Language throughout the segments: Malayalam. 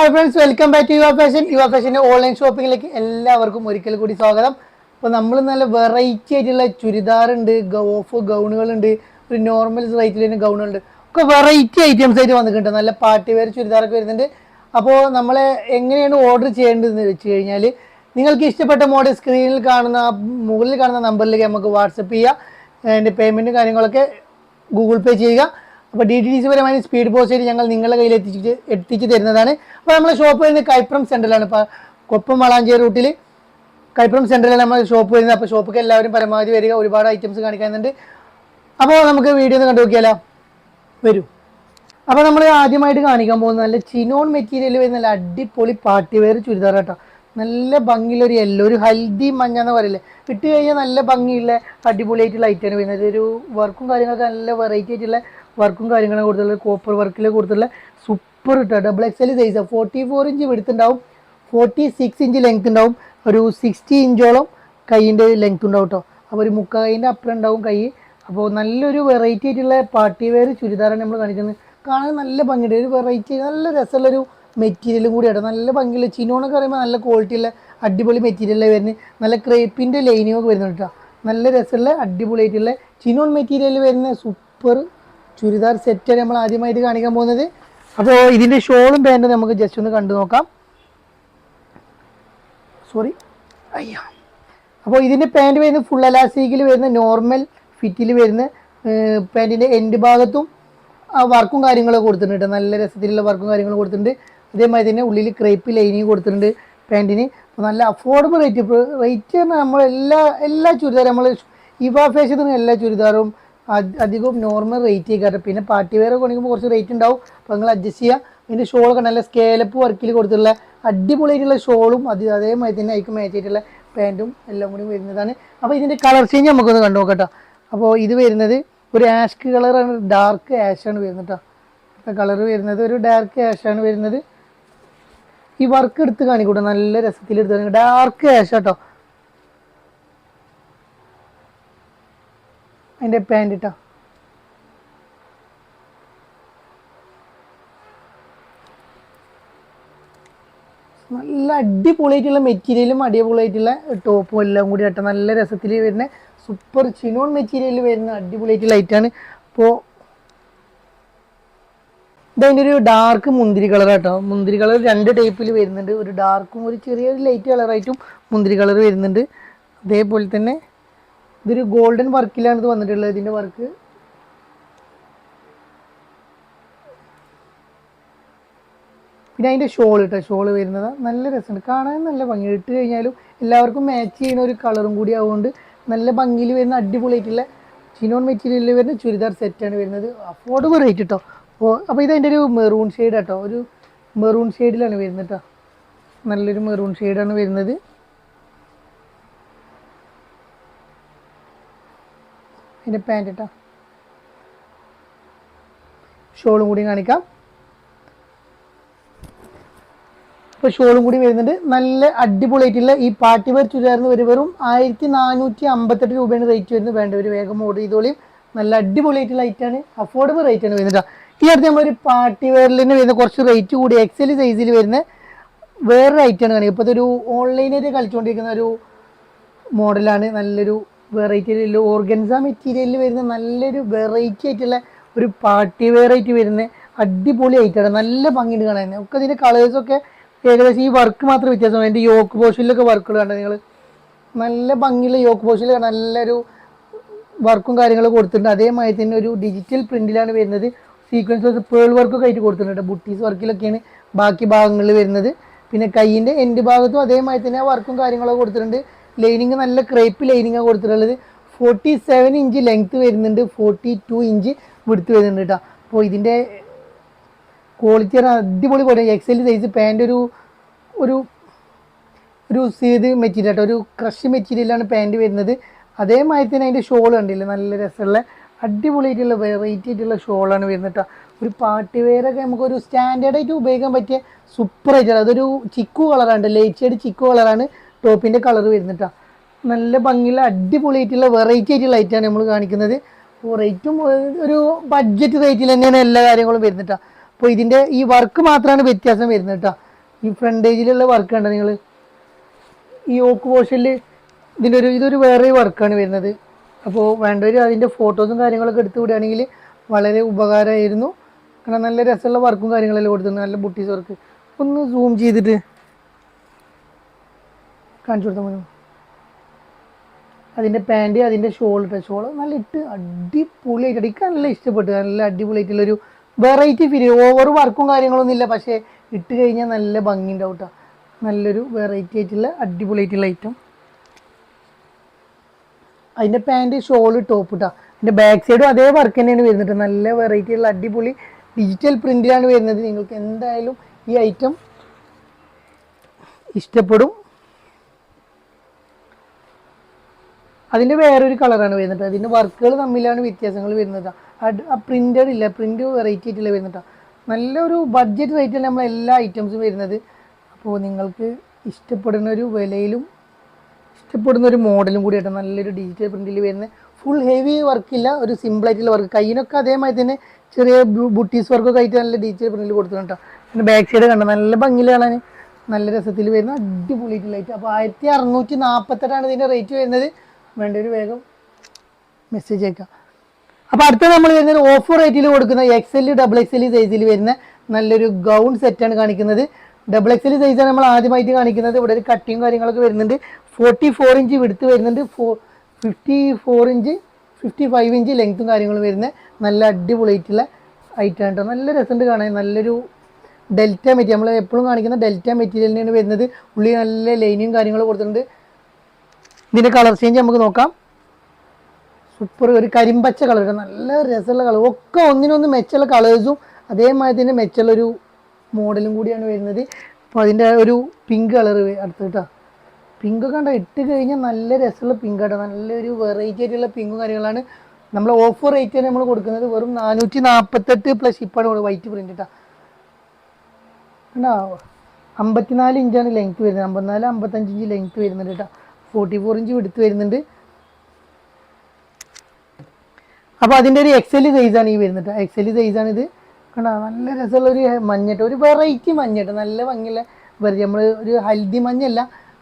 Hi friends welcome back to Yuva fashion Yuva ഫാഷന്റെ online ഷോപ്പിങ്ങിലേക്ക് എല്ലാവർക്കും ഒരിക്കൽ കൂടി സ്വാഗതം. അപ്പോൾ നമ്മൾ നല്ല വെറൈറ്റി ആയിട്ടുള്ള ചുരിദാർ ഉണ്ട് ഓഫ് ഗൗണുകളുണ്ട് ഒരു നോർമൽ റേറ്റിൽ തന്നെ ഗൗണുകളുണ്ട്. ഒക്കെ വെറൈറ്റി ഐറ്റംസ് ആയിട്ട് വന്നിട്ടുണ്ട്. നല്ല പാർട്ടി വെയർ ചുരിദാറൊക്കെ വരുന്നുണ്ട്. അപ്പോൾ നമ്മൾ എങ്ങനെയാണ് ഓർഡർ ചെയ്യേണ്ടതെന്ന് വെച്ച് കഴിഞ്ഞാൽ നിങ്ങൾക്ക് ഇഷ്ടപ്പെട്ട മോഡൽ സ്ക്രീനിൽ കാണുന്ന മുകളിൽ കാണുന്ന നമ്പറിലേക്ക് നമുക്ക് വാട്സപ്പ് ചെയ്യുക അതിന്റെ പേയ്മെന്റും കാര്യങ്ങളൊക്കെ ഗൂഗിൾ പേ ചെയ്യുക. അപ്പോൾ ഡി ടി ഡി സി പരമായി സ്പീഡ് പോസ്റ്റ് ഞങ്ങൾ നിങ്ങളുടെ കയ്യിൽ എത്തിച്ച് എത്തിച്ച് തരുന്നതാണ്. അപ്പോൾ നമ്മളെ ഷോപ്പ് വരുന്നത് കൈപ്രം സെന്ററിലാണ് ഇപ്പോൾ കൊപ്പം വളാഞ്ചേരി റൂട്ടിൽ കൈപ്രം സെന്ററിലാണ് നമ്മൾ ഷോപ്പ് വരുന്നത്. അപ്പോൾ ഷോപ്പൊക്കെ എല്ലാവരും പരമാവധി വരിക. ഒരുപാട് ഐറ്റംസ് കാണിക്കുന്നുണ്ട് അപ്പോൾ നമുക്ക് വീഡിയോ ഒന്ന് കണ്ടു നോക്കിയാലോ? വരൂ. അപ്പോൾ നമ്മൾ ആദ്യമായിട്ട് കാണിക്കാൻ പോകുന്നത് നല്ല ചിനോൺ മെറ്റീരിയൽ വരുന്ന നല്ല അടിപൊളി പാർട്ടി വെയർ ചുരിദാർ കേട്ടോ നല്ല ഭംഗിയുള്ള ഒരു യെല്ലോ ഒരു ഹൽദി മഞ്ഞ എന്ന് പറയില്ലേ? ഇട്ട് കഴിഞ്ഞാൽ നല്ല ഭംഗിയുള്ള അടിപൊളിയായിട്ടുള്ള ഐറ്റമാണ് വരുന്നത്. ഒരു വർക്കും കാര്യങ്ങളൊക്കെ നല്ല വെറൈറ്റി ആയിട്ടുള്ള വർക്കും കാര്യങ്ങളും കൊടുത്തുള്ള കോപ്പർ വർക്കിൽ കൊടുത്തുള്ള സൂപ്പർ ഇട്ടോ? Double X L size forty four inch വെടുത്തുണ്ടാവും forty six inch length ഉണ്ടാവും ഒരു സിക്സ്റ്റി ഇഞ്ചോളം കൈയിന്റെ ലെങ്ത് ഉണ്ടാവും കേട്ടോ അപ്പോൾ ഒരു മുക്കായിന്റെ അപ്പുറം ഉണ്ടാവും കൈ. അപ്പോൾ നല്ലൊരു വെറൈറ്റി ആയിട്ടുള്ള പാർട്ടി വെയർ ചുരിദാറാണ് നമ്മൾ കാണിക്കുന്നത്. കാണാൻ നല്ല ഭംഗിയുണ്ട്. ഒരു വെറൈറ്റി നല്ല രസമുള്ളൊരു മെറ്റീരിയലും കൂടിയാണ് നല്ല ഭംഗിയുള്ള ചിനോണൊക്കെ പറയുമ്പോൾ നല്ല ക്വാളിറ്റി ഉള്ള അടിപൊളി മെറ്റീരിയലേ വരുന്നത്? നല്ല ക്രേപ്പിന്റെ ലൈനിങ്ങൊക്കെ വരുന്നുണ്ട് കേട്ടോ നല്ല രസമുള്ള അടിപൊളിയായിട്ടുള്ള ചിനോൺ മെറ്റീരിയൽ വരുന്ന സൂപ്പർ ചുരിദാർ സെറ്റാണ് നമ്മൾ ആദ്യമായിട്ട് കാണിക്കാൻ പോകുന്നത്. അപ്പോൾ ഇതിന്റെ ഷോളും പാന്റും നമുക്ക് ജസ്റ്റ് ഒന്ന് കണ്ടു നോക്കാം. സോറി അയ്യാ. അപ്പോൾ ഇതിന്റെ പാന്റ് വരുന്നത് ഫുൾ അലാസ്റ്റിക്കിൽ വരുന്ന നോർമൽ ഫിറ്റിൽ വരുന്ന പാന്റിന്റെ എൻഡ് ഭാഗത്തും ആ വർക്കും കാര്യങ്ങളൊക്കെ കൊടുത്തിട്ടുണ്ട്. നല്ല രസത്തിലുള്ള വർക്കും കാര്യങ്ങളും കൊടുത്തിട്ടുണ്ട്. അതേമാതിരി തന്നെ ഉള്ളിൽ ക്രേപ്പ് ലൈനിങ് കൊടുത്തിട്ടുണ്ട് പാന്റിന് അപ്പോൾ നല്ല അഫോർഡബിൾ റേറ്റ് റേറ്റ് നമ്മൾ എല്ലാ എല്ലാ ചുരിദാറും നമ്മൾ ഇവ ഫേഷൻ എല്ലാ ചുരിദാറും അധ- അധികവും നോർമൽ റേറ്റ് കേട്ടോ. പിന്നെ പാർട്ടി വെയർ ആണെങ്കിൽ കുറച്ച് റേറ്റ് ഉണ്ടാവും. അപ്പോൾ നിങ്ങൾ അഡ്ജസ്റ്റ് ചെയ്യുക ഇതിന്റെ ഷോളൊക്കെ നല്ല സ്കേലപ്പ് വർക്കിൽ കൊടുത്തിട്ടുള്ള അടിപൊളിയായിട്ടുള്ള ഷോളും അത് അതേമാതിരി തന്നെ അതിക്ക് മാച്ച് ആയിട്ടുള്ള പാന്റും എല്ലാം കൂടി വരുന്നതാണ്. അപ്പോൾ ഇതിന്റെ കളർ ചേഞ്ച് നമുക്കൊന്ന് കണ്ടു നോക്കട്ടോ അപ്പോൾ ഇത് വരുന്നത് ഒരു ആഷ് കളറാണ് ഡാർക്ക് ആഷാണ് വരുന്നത് കേട്ടോ. ഇപ്പോൾ കളർ വരുന്നത് ഒരു ഡാർക്ക് ആഷാണ് വരുന്നത്. ഈ വർക്ക് എടുത്ത് കാണിക്കൂട്ടോ. നല്ല രസത്തിൽ എടുത്ത് ഡാർക്ക് ആഷ് കേട്ടോ. അതിന്റെ പാന്റ് ഇട്ടോ? നല്ല അടിപൊളിയായിട്ടുള്ള മെറ്റീരിയലും അടിപൊളിയായിട്ടുള്ള ടോപ്പും എല്ലാം കൂടി ഇട്ട നല്ല രസത്തിൽ വരുന്ന സൂപ്പർ ചിനോൺ മെറ്റീരിയൽ വരുന്ന അടിപൊളിയായിട്ടുള്ള ലൈറ്റാണ് അപ്പോൾ ഇതതിന്റെ ഒരു ഡാർക്ക് മുന്തിരി കളർ കേട്ടോ മുന്തിരി കളർ രണ്ട് ടൈപ്പിൽ വരുന്നുണ്ട്. ഒരു ഡാർക്കും ഒരു ചെറിയൊരു ലൈറ്റ് കളറായിട്ടും മുന്തിരി കളർ വരുന്നുണ്ട്. അതേപോലെ തന്നെ ഇതൊരു ഗോൾഡൻ വർക്കിലാണ് ഇത് വന്നിട്ടുള്ളത് ഇതിന്റെ വർക്ക് പിന്നെ അതിന്റെ ഷോൾ കേട്ടോ ഷോൾ വരുന്നത്. നല്ല രസമുണ്ട്. കാണാൻ നല്ല ഭംഗി. ഇട്ട് കഴിഞ്ഞാലും എല്ലാവർക്കും മാച്ച് ചെയ്യുന്ന ഒരു കളറും കൂടി ആവുകൊണ്ട് നല്ല ഭംഗിയിൽ വരുന്ന അടിപൊളിയായിട്ടുള്ള ചിനോൺ മെറ്റീരിയലിൽ വരുന്ന ചുരിദാർ സെറ്റാണ് വരുന്നത്. അഫോർഡബിൾ റേറ്റ് കേട്ടോ അപ്പോൾ അപ്പോൾ ഇത് അതിന്റെ ഒരു മെറൂൺ ഷെയ്ഡ് കേട്ടോ ഒരു മെറൂൺ ഷെയ്ഡിലാണ് വരുന്നത് കേട്ടോ നല്ലൊരു മെറൂൺ ഷെയ്ഡാണ് വരുന്നത്. അതിന്റെ പാന്റ് കേട്ടോ ഷോളും കൂടി കാണിക്കാം. ഇപ്പോൾ ഷോളും കൂടി വരുന്നുണ്ട്. നല്ല അടിപൊളിയായിട്ടുള്ള ഈ പാർട്ടി വെയർ ചുരിദാറിന് വരും. വെറും ആയിരത്തി നാനൂറ്റി അമ്പത്തെട്ട് രൂപയാണ് റേറ്റ് വരുന്നത്. വേണ്ട ഒരു വേഗം ഓർഡർ ചെയ്തോളിയും. നല്ല അടിപൊളിയായിട്ടുള്ള ഐറ്റാണ് അഫോർഡബിൾ റേറ്റ് ആണ്. വരുന്നത്. ഈ അടുത്ത് ഒരു പാർട്ടി വെയറിൽ തന്നെ വരുന്ന കുറച്ച് റേറ്റ് കൂടി എക്സൽ സൈസിൽ വരുന്ന വേറൊരു ഐറ്റാണ് കാണിക്കുക ഇപ്പോഴത്തെ ഒരു ഓൺലൈനായിട്ട് കളിച്ചുകൊണ്ടിരിക്കുന്ന ഒരു മോഡലാണ് നല്ലൊരു വെറൈറ്റി ഓർഗൻസ മെറ്റീരിയലിൽ വരുന്ന നല്ലൊരു വെറൈറ്റി ആയിട്ടുള്ള ഒരു പാർട്ടി വെറൈറ്റി വരുന്ന അടിപൊളി ആയിട്ടാണ് നല്ല ഭംഗിയുണ്ട് കാണാൻ. ഒക്കെ ഇതിന്റെ കളേഴ്സൊക്കെ ഏകദേശം ഈ വർക്ക് മാത്രം വ്യത്യാസമാണ്. അതിന്റെ യോക്ക് പോഷനിലൊക്കെ വർക്കുകൾ കണ്ടത് നിങ്ങൾ നല്ല ഭംഗിയുള്ള യോക്ക് പോഷനിൽ നല്ലൊരു വർക്കും കാര്യങ്ങളും കൊടുത്തിട്ടുണ്ട്. അതേമാതിരി തന്നെ ഒരു ഡിജിറ്റൽ പ്രിന്റിലാണ് വരുന്നത്. സീക്വൻസ് വർക്ക് പേൾ വർക്കൊക്കെ ആയിട്ട് കൊടുത്തിട്ടുണ്ട് ബുട്ടീസ് വർക്കിലൊക്കെയാണ് ബാക്കി ഭാഗങ്ങളിൽ വരുന്നത്. പിന്നെ കൈയിന്റെ എൻഡ് ഭാഗത്തും അതേമാതിരി തന്നെ വർക്കും കാര്യങ്ങളൊക്കെ കൊടുത്തിട്ടുണ്ട്. ലൈനിങ് നല്ല ക്രേപ്പ് ലൈനിങ്ങാണ് കൊടുത്തിട്ടുള്ളത്. ഫോർട്ടി സെവൻ ഇഞ്ച് ലെങ്ത് വരുന്നുണ്ട്. ഫോർട്ടി ടു ഇഞ്ച് വിടുത്ത് വരുന്നുണ്ട് കേട്ടോ അപ്പോൾ ഇതിന്റെ ക്വാളിറ്റി അടിപൊളി പോലെ എക്സൽ സൈസ് പാന്റ് ഒരു ഒരു ഒരു സീത് മെറ്റീരിയൽ കേട്ടോ ഒരു ക്രഷ് മെറ്റീരിയലാണ് പാന്റ് വരുന്നത്. അതേമാതിരി തന്നെ അതിന്റെ ഷോൾ കണ്ടില്ലേ? നല്ല രസമുള്ള അടിപൊളിയായിട്ടുള്ള വെറൈറ്റി ആയിട്ടുള്ള ഷോളാണ് വരുന്നത് കേട്ടോ ഒരു പാർട്ടി വെയറൊക്കെ നമുക്കൊരു സ്റ്റാൻഡേർഡായിട്ട് ഉപയോഗിക്കാൻ പറ്റിയ സൂപ്പർ ആയിട്ടുള്ള അതൊരു ചിക്കു കളറാണ് ലൈറ്റ് ഷെയ്ഡ് ചിക്കു കളറാണ് ടോപ്പിന്റെ കളർ വരുന്നിട്ടാ. നല്ല ഭംഗിയുള്ള അടിപൊളിയായിട്ടുള്ള വെറൈറ്റി ആയിട്ടുള്ള ലൈറ്റാണ് നമ്മൾ കാണിക്കുന്നത്. റേറ്റും ഒരു ബഡ്ജറ്റ് റേറ്റിൽ തന്നെയാണ് എല്ലാ കാര്യങ്ങളും വരുന്നിട്ടാ. അപ്പോൾ ഇതിന്റെ ഈ വർക്ക് മാത്രമാണ് വ്യത്യാസം വരുന്നത് കേട്ടോ ഈ ഫ്രണ്ടേജിലുള്ള വർക്ക് കണ്ടോ നിങ്ങൾ ഈ ഓക്ക് പോഷനിൽ ഇതിന്റെ ഒരു ഇതൊരു വേറെ വർക്കാണ് വരുന്നത്. അപ്പോൾ വേണ്ടവർ അതിന്റെ ഫോട്ടോസും കാര്യങ്ങളൊക്കെ എടുത്ത് വിടുകയാണെങ്കിൽ വളരെ ഉപകാരമായിരുന്നു. കാരണം നല്ല രസമുള്ള വർക്കും കാര്യങ്ങളെല്ലാം കൊടുത്തിട്ടുണ്ട്. നല്ല ബുട്ടീസ് വർക്ക് ഒന്ന് സൂം ചെയ്തിട്ട് കാണിച്ചു കൊടുത്താൽ മതി അതിന്റെ പാന്റ് അതിന്റെ ഷോൾ ഇട്ട ഷോൾ നല്ല ഇട്ട് അടിപൊളിയായിട്ട് എനിക്ക് നല്ല ഇഷ്ടപ്പെട്ടു. നല്ല അടിപൊളിയായിട്ടുള്ളൊരു വെറൈറ്റി ഫീൽ ഓവർ വർക്കും കാര്യങ്ങളൊന്നും ഇല്ല. പക്ഷേ ഇട്ട് കഴിഞ്ഞാൽ നല്ല ഭംഗി ഉണ്ടാവും കേട്ടോ നല്ലൊരു വെറൈറ്റി ആയിട്ടുള്ള അടിപൊളിയായിട്ടുള്ള ഐറ്റം അതിന്റെ പാന്റ് ഷോൾ ടോപ്പ് ഇട്ടാ അതിന്റെ ബാക്ക് സൈഡും അതേ വർക്ക് തന്നെയാണ് വരുന്നത് നല്ല വെറൈറ്റി ഉള്ള അടിപൊളി ഡിജിറ്റൽ പ്രിന്റിലാണ് വരുന്നത്. നിങ്ങൾക്ക് എന്തായാലും ഈ ഐറ്റം ഇഷ്ടപ്പെടും. അതിന്റെ വേറൊരു കളറാണ് വരുന്നത്. അതിന്റെ വർക്കുകൾ തമ്മിലാണ് വ്യത്യാസങ്ങൾ വരുന്നത്. ആ പ്രിന്റഡ് ഇല്ല പ്രിന്റ് വെറൈറ്റി ആയിട്ടില്ല വരുന്നത് നല്ലൊരു ബഡ്ജറ്റ് റേറ്റിൽ നമ്മൾ എല്ലാ ഐറ്റംസും വരുന്നത്. അപ്പോൾ നിങ്ങൾക്ക് ഇഷ്ടപ്പെടുന്ന ഒരു വിലയിലും ഇഷ്ടപ്പെടുന്ന ഒരു മോഡലും കൂടി ആയിട്ട് നല്ലൊരു ഡിജിറ്റൽ പ്രിന്റിൽ വരുന്ന ഫുൾ ഹെവി വർക്കില്ല ഒരു സിമ്പിൾ ആയിട്ടുള്ള വർക്ക് കയ്യിനൊക്കെ അതേമാതിരി തന്നെ ചെറിയ ബുട്ടീസ് വർക്കൊക്കെ ആയിട്ട് നല്ല ഡിജിറ്റൽ പ്രിന്റിൽ കൊടുത്തിട്ടുണ്ട് പിന്നെ ബാക്ക് സൈഡ് കണ്ട? നല്ല ഭംഗിയിൽ കാണാൻ നല്ല രസത്തിൽ വരുന്ന അടിപൊളിയായിട്ടുള്ള ഐറ്റം അപ്പോൾ ആയിരത്തി അറുന്നൂറ്റി നാൽപ്പത്തെട്ടാണ് ഇതിന്റെ റേറ്റ് വരുന്നത്. വേണ്ട ഒരു വേഗം മെസ്സേജ് അയക്കാം. അപ്പോൾ അടുത്ത നമ്മൾ വരുന്നത് ഓഫർ റേറ്റിൽ കൊടുക്കുന്ന X L double X L സൈസിൽ വരുന്ന നല്ലൊരു ഗൗൺ സെറ്റാണ് കാണിക്കുന്നത്. ഡബിൾ എക്സ് എൽ സൈസാണ് നമ്മൾ ആദ്യമായിട്ട് കാണിക്കുന്നത്. ഇവിടെ ഒരു കട്ടിങ് കാര്യങ്ങളൊക്കെ വരുന്നുണ്ട്. ഫോർട്ടി ഫോർ ഇഞ്ച് വിടുത്ത് വരുന്നുണ്ട്. ഫോ fifty four inch fifty five inch ലെങ്ത്തും കാര്യങ്ങളും വരുന്ന നല്ല അടിപൊളിയായിട്ടുള്ള ഐറ്റം കേട്ടോ നല്ല രസമുണ്ട് കാണാൻ. നല്ലൊരു ഡെൽറ്റ മെറ്റീരിയൽ നമ്മൾ എപ്പോഴും കാണിക്കുന്ന ഡെൽറ്റ മെറ്റീരിയലിനാണ് വരുന്നത്. ഉള്ളി നല്ല ലൈനിയും കാര്യങ്ങളും കൊടുത്തിട്ടുണ്ട്. ഇതിന്റെ കളർ ചേഞ്ച് നമുക്ക് നോക്കാം. സൂപ്പർ ഒരു കരിമ്പച്ച കളർ നല്ല രസമുള്ള കളർ. ഒക്കെ ഒന്നിനൊന്ന് മെച്ചുള്ള കളേഴ്സും അതേമാതിരി തന്നെ മെച്ചുള്ള ഒരു മോഡലും കൂടിയാണ് വരുന്നത്. അപ്പോൾ അതിന്റെ ഒരു പിങ്ക് കളർ അടുത്ത് കേട്ടോ പിങ്ക് കണ്ട ഇട്ട് കഴിഞ്ഞാൽ നല്ല രസമുള്ള പിങ്ക് കേട്ടോ നല്ലൊരു വെറൈറ്റി ആയിട്ടുള്ള പിങ്കും കാര്യങ്ങളാണ്. നമ്മൾ ഓഫർ റേറ്റ് തന്നെ നമ്മൾ കൊടുക്കുന്നത് വെറും നാനൂറ്റി നാൽപ്പത്തെട്ട് പ്ലസ് ഷിപ്പാണ് വൈറ്റ് പ്രിന്റ് കേട്ടോ കണ്ടോ? അമ്പത്തിനാല് ഇഞ്ചാണ് ലെങ്ത് വരുന്നത്. അമ്പത്തിനാല് അമ്പത്തഞ്ച് ഇഞ്ച് ലെങ്ത് വരുന്നുണ്ട് കേട്ടോ ഫോർട്ടി ഫോർ ഇഞ്ച് എടുത്ത് വരുന്നുണ്ട്. അപ്പോൾ അതിന്റെ ഒരു എക്സൽ സൈസാണ് ഈ വരുന്നത് എക്സൽ സൈസാണ് ഇത്. കണ്ടോ? നല്ല രസമുള്ള ഒരു മഞ്ഞട്ട്. ഒരു വെറൈറ്റി മഞ്ഞട്ട്. നല്ല ഭംഗിയുള്ള വെറൈറ്റി നമ്മൾ ഒരു ഹൽദി മഞ്ഞല്ല.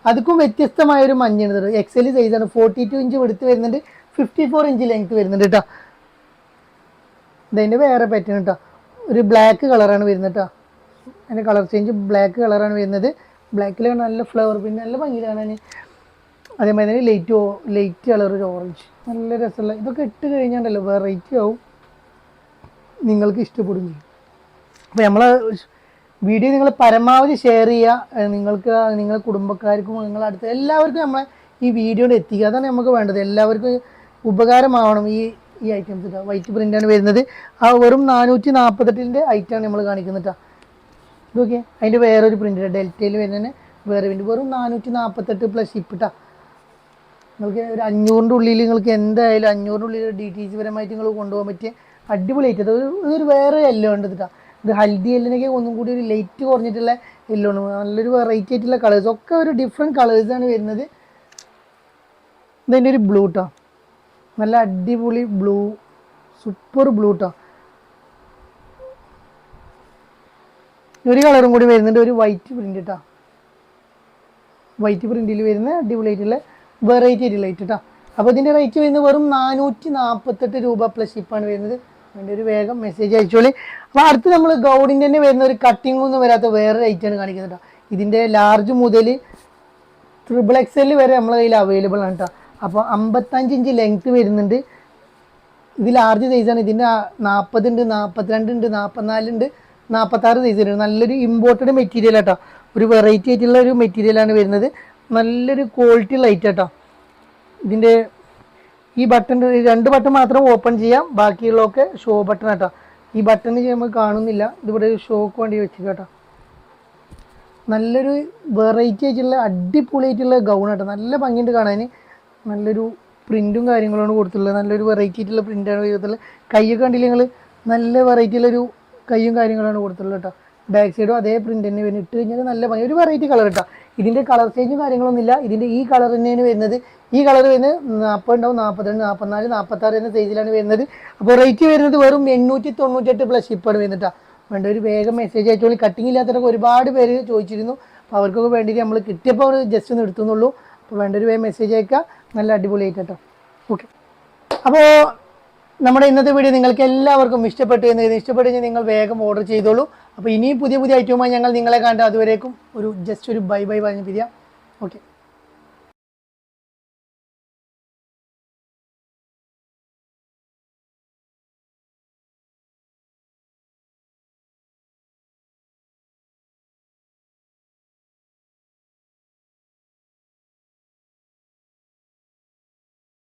അതുക്കും വ്യത്യസ്തമായ ഒരു മഞ്ഞാണ് ഇത്. എക്സൽ സൈസാണ് ഫോർട്ടി ടു ഇഞ്ച് എടുത്ത് വരുന്നുണ്ട്. ഫിഫ്റ്റി ഫോർ ഇഞ്ച് ലെങ്ത് വരുന്നുണ്ട് കേട്ടോ ഇതതിന്റെ വേറെ പാറ്റേൺ കേട്ടോ ഒരു ബ്ലാക്ക് കളറാണ് വരുന്നത് കേട്ടോ അതിന്റെ കളർ ചേഞ്ച് ബ്ലാക്ക് കളറാണ് വരുന്നത്. ബ്ലാക്കിൽ നല്ല ഫ്ലവർ പിന്നെ നല്ല ഭംഗി കാണാൻ അതേമാതിരി തന്നെ ലൈറ്റ് ലൈറ്റ് കളർ ഒരു ഓറഞ്ച് നല്ല രസമുള്ള ഇതൊക്കെ ഇട്ട് കഴിഞ്ഞാണ്ടല്ലോ വെറൈറ്റി ആവും. നിങ്ങൾക്ക് ഇഷ്ടപ്പെടും അപ്പോൾ നമ്മൾ വീഡിയോ നിങ്ങൾ പരമാവധി ഷെയർ ചെയ്യുക. നിങ്ങൾക്ക് നിങ്ങളുടെ കുടുംബക്കാർക്കും നിങ്ങളുടെ അടുത്ത് എല്ലാവർക്കും നമ്മളെ ഈ വീഡിയോയിൽ എത്തിക്കുക. അതാണ് നമുക്ക് വേണ്ടത്. എല്ലാവർക്കും ഉപകാരമാവണം ഈ ഈ ഐറ്റംസ് വൈറ്റ് പ്രിന്റാണ് വരുന്നത്. ആ വെറും നാനൂറ്റി നാൽപ്പത്തെട്ടിന്റെ ഐറ്റമാണ് നമ്മൾ കാണിക്കുന്നത് ഇതൊക്കെ അതിന്റെ വേറൊരു പ്രിന്റ് ഡെൽറ്റയിൽ വരുന്നതിന് വേറെ പ്രിന്റ് വെറും നാനൂറ്റി നാൽപ്പത്തെട്ട് പ്ലസ് ഷിപ്പിട്ടാ നിങ്ങൾക്ക് ഒരു അഞ്ഞൂറിന്റെ ഉള്ളിൽ നിങ്ങൾക്ക് എന്തായാലും അഞ്ഞൂറിന്റെ ഉള്ളിൽ ഡി ടി സി പരമായിട്ട് നിങ്ങൾ കൊണ്ടുപോകാൻ പറ്റിയ അടിപൊളിയായിട്ട് അത് ഇതൊരു വേറെ എല്ലോ ഉണ്ട് കേട്ടോ ഇത് ഹൽദി എല്ലിനൊക്കെ ഒന്നും കൂടി ഒരു ലൈറ്റ് കുറഞ്ഞിട്ടുള്ള എല്ലോ ആണ്. നല്ലൊരു വെറൈറ്റി ആയിട്ടുള്ള കളേഴ്സ് ഒക്കെ ഒരു ഡിഫറെന്റ് കളേഴ്സാണ് വരുന്നത്. ഇതിന്റെ ഒരു ബ്ലൂ ട്ടോ. നല്ല അടിപൊളി ബ്ലൂ സൂപ്പർ ബ്ലൂ ട്ടോ. ഒരു കളറും കൂടി വരുന്നുണ്ട്. ഒരു വൈറ്റ് പ്രിന്റ് കേട്ടോ വൈറ്റ് പ്രിന്റിൽ വരുന്ന അടിപൊളിയായിട്ടുള്ള വെറൈറ്റി ഡിലൈറ്റ് ലൈറ്റ് കേട്ടോ അപ്പോൾ ഇതിന്റെ റേറ്റ് വരുന്നത് വെറും നാനൂറ്റി നാൽപ്പത്തെട്ട് രൂപ പ്ലസ് ഷിപ്പാണ് വരുന്നത്. അതിന്റെ ഒരു വേഗം മെസ്സേജ് അയച്ചോളി. അപ്പോൾ അടുത്ത് നമ്മൾ ഗൗഡിന്റെ തന്നെ വരുന്ന ഒരു കട്ടിംഗ് ഒന്നും വരാത്ത വേറെ റേറ്റാണ് കാണിക്കുന്നത് കേട്ടോ ഇതിന്റെ ലാർജ് മുതൽ ട്രിപ്പിൾ എക്സ് വരെ നമ്മളെ കയ്യിൽ അവൈലബിൾ ആണ് കേട്ടോ അപ്പോൾ അമ്പത്തഞ്ച് ഇഞ്ച് ലെങ്ത്ത് വരുന്നുണ്ട്. ഇത് ലാർജ് സൈസാണ് ഇതിന്റെ നാൽപ്പത് ഉണ്ട് നാൽപ്പത്തിരണ്ട് ഉണ്ട് നാൽപ്പത്തിനാലുണ്ട് നാൽപ്പത്താറ് സൈസ് വരുന്നത് നല്ലൊരു ഇമ്പോർട്ടഡ് മെറ്റീരിയൽ കേട്ടോ ഒരു വെറൈറ്റി ആയിട്ടുള്ള ഒരു മെറ്റീരിയലാണ് വരുന്നത്. നല്ലൊരു ക്വാളിറ്റി ലൈറ്റ് കേട്ടോ ഇതിന്റെ ഈ ബട്ടൺ രണ്ട് ബട്ടൺ മാത്രം ഓപ്പൺ ചെയ്യാം. ബാക്കിയുള്ളതൊക്കെ ഷോ ബട്ടൺ കേട്ടോ ഈ ബട്ടൺ ചെയ്യുമ്പോൾ കാണുന്നില്ല. ഇതിവിടെ ഷോക്ക് വേണ്ടി വെച്ചു കേട്ടോ നല്ലൊരു വെറൈറ്റി ആയിട്ടുള്ള അടിപൊളിയായിട്ടുള്ള ഗൗൺ കേട്ടോ നല്ല ഭംഗിയുണ്ട് കാണാൻ നല്ലൊരു പ്രിന്റും കാര്യങ്ങളാണ് കൊടുത്തിട്ടുള്ളത്. നല്ലൊരു വെറൈറ്റി ആയിട്ടുള്ള പ്രിന്റാണ് ചെയ്തിട്ടുള്ളത് കൈയൊക്കെ കണ്ടില്ല നിങ്ങൾ നല്ല ഉള്ളൊരു കൈയും കാര്യങ്ങളാണ് കൊടുത്തിട്ടുള്ളത് കേട്ടോ. ബാക്ക് സൈഡും അതേ പ്രിന്റ് തന്നെ വരും ഇട്ട് കഴിഞ്ഞാൽ നല്ല ഭംഗി. ഒരു വെറൈറ്റി കളർ കേട്ടോ ഇതിന്റെ കളർ ചേഞ്ചും കാര്യങ്ങളൊന്നും ഇല്ല. ഇതിന്റെ ഈ കളർ തന്നെയാണ് വരുന്നത്. ഈ കളർ വരുന്നത് നാൽപ്പത് ഉണ്ടാവും നാൽപ്പത്തിരണ്ട് നാൽപ്പത്തിനാല് നാൽപ്പത്താറ് എന്ന സൈസിലാണ് വരുന്നത്. അപ്പോൾ റേറ്റ് വരുന്നത് വെറും എണ്ണൂറ്റി തൊണ്ണൂറ്റെട്ട് പ്ലസ് ഷിപ്പാണ് വരുന്നത് വേണ്ട ഒരു വേഗം മെസ്സേജ് അയച്ചോളി. കട്ടിങ് ഇല്ലാത്തവരൊക്കെ ഒരുപാട് പേര് ചോദിച്ചിരുന്നു. അപ്പോൾ അവർക്കൊക്കെ വേണ്ടിയിട്ട് നമ്മൾ കിട്ടിയപ്പോൾ ജസ്റ്റ് ഒന്ന് എടുത്തുന്നുള്ളൂ. അപ്പോൾ വേണ്ട ഒരു വേഗം മെസ്സേജ് അയക്കുക നല്ല അടിപൊളിയായിട്ട് കേട്ടോ ഓക്കെ അപ്പോൾ നമ്മുടെ ഇന്നത്തെ വീഡിയോ നിങ്ങൾക്ക് എല്ലാവർക്കും ഇഷ്ടപ്പെട്ടു എന്ന്. ഇഷ്ടപ്പെട്ടു കഴിഞ്ഞാൽ നിങ്ങൾ വേഗം ഓർഡർ ചെയ്തോളൂ. അപ്പോൾ ഇനിയും പുതിയ പുതിയ ഐറ്റവുമായി ഞങ്ങൾ നിങ്ങളെ കണ്ട് അതുവരേക്കും ഒരു ജസ്റ്റ് ഒരു ബൈ ബൈ പറഞ്ഞ് പിരിയാം ഓക്കെ